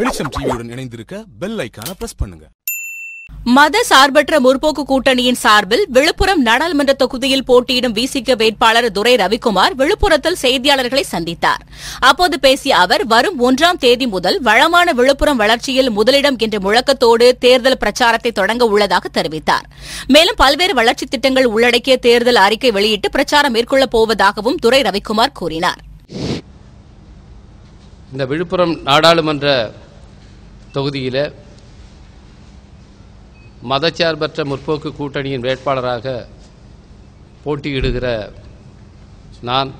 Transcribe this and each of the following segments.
SM டிவியுடன் இணைந்திருக்க bell ஐக்கான press பண்ணுங்க. மத சார்பற்ற முற்போக்கு கூட்டணியின் சார்பில் விழுப்புரம் நாடாளுமன்ற தொகுதியில் போட்டியிடும் விசிக வேட்பாளர் துரை ரவிக்குமார் விழுப்புரத்தில் செய்தியாளர்களை சந்தித்தார். அப்போது பேசிய அவர் வரும் ஒன்றாம் தேதி முதல் வளமான விழுப்புரம் வளர்ச்சியில் முதலிடம் என்ற முழக்கத்தோடு தேர்தல் பிரச்சாரத்தை தொடங்க உள்ளதாக தெரிவித்தார். மேலும் பல்வேறு வளர்ச்சித் திட்டங்கள் உள்ளடக்கிய தேர்தல் அறிக்கை வெளியிட்டு பிரச்சாரம் மேற்கொள்ளப் போவதாகவும் துரை ரவிக்குமார் கூறினார். இந்த விழுப்புரம் நாடாளுமன்ற தொகுதியில் மதச்சார்பற்ற முற்போக்கு கூட்டணியின் வேட்பாளராக போட்டியிடுகிற நான்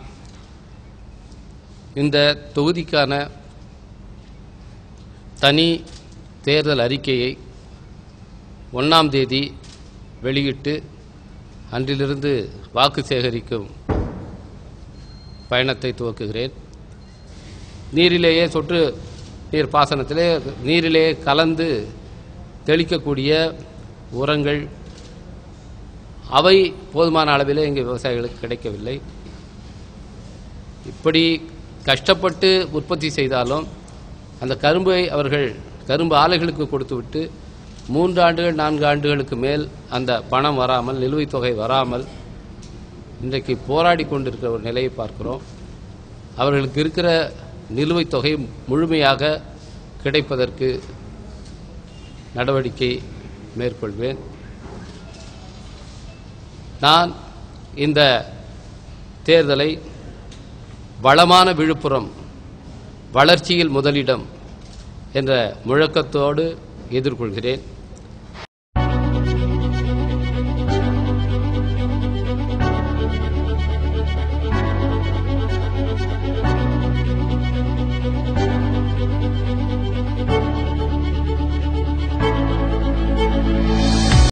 இந்த தொகுதிக்கான தனி தேர்தல் அறிக்கையை ஒன்றாம் தேதி வெளியிட்டு அன்றிலிருந்து வாக்கு சேகரிக்கும் பயணத்தை துவக்குகிறேன். நீரிலேயே சொட்டு நீர் பாசனத்திலே நீரிலேயே கலந்து தெளிக்கக்கூடிய உரங்கள். அவை போதுமான அளவிலே இங்கே விவசாயிகளுக்கு கிடைக்கவில்லை. இப்படி கஷ்டப்பட்டு உற்பத்தி செய்தாலும் அந்த கரும்பை அவர்கள் கரும்பு ஆலைகளுக்கு கொடுத்துவிட்டு மூன்று ஆண்டுகள் நான்கு ஆண்டுகளுக்கு மேல் அந்த பணம் வராமல் நிலுவைத் தொகை வராமல் இன்றைக்கு போராடி கொண்டிருக்கிற ஒரு நிலையை பார்க்கிறோம். அவர்களுக்கு இருக்கிற நிலுவைத் தொகை முழுமையாக கிடைப்பதற்கு நடவடிக்கை மேற்கொள்வேன். நான் இந்த தேர்தலை வளமான விழுப்புரம் வளர்ச்சியில் முதலிடம் என்ற முழக்கத்தோடு எதிர்கொள்கிறேன்.